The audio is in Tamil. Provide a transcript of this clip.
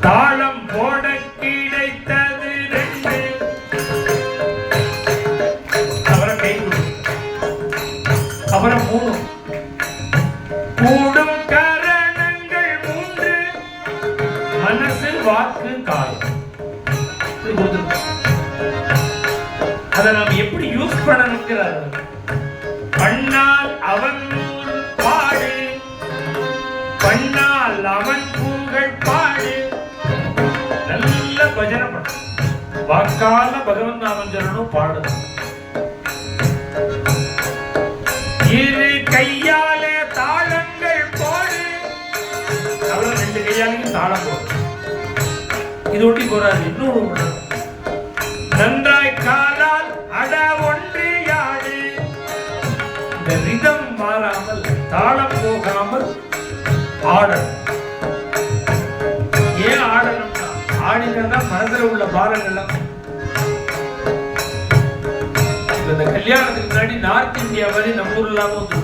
தாளம் போட கிடைத்தது ரெண்டு. அப்புறம் கை அப்புறம் மூணு. கூடும் மூன்று. மனசு வாக்கு காலம். அதை நாம் எப்படி யூஸ் பண்ணணுங்கிறார் கண்ணால் அவன் பூங்கள் பாடு. நல்ல பஜனை பண்ண வாக்கால பகவன் நாமம் சொல்லணும் பாடணும் இரு கையாலே தாளங்கள் போடு. அவ்வளவு ரெண்டு கையாலையும் தாளம் போடு. இது ஒட்டி போறாரு இன்னொரு நன்றாய் காலால் அட ஒன்று ஒன்றியாடு இந்த ரிதம் மாறாமல் தாளம் ஆடணும். ஏன் ஆடணும்னா ஆடினா மனதில் உள்ள பாடல் எல்லாம் இந்த கல்யாணத்துக்கு முன்னாடி நார்த் இந்தியா மாதிரி நம்ம ஊர்ல வந்து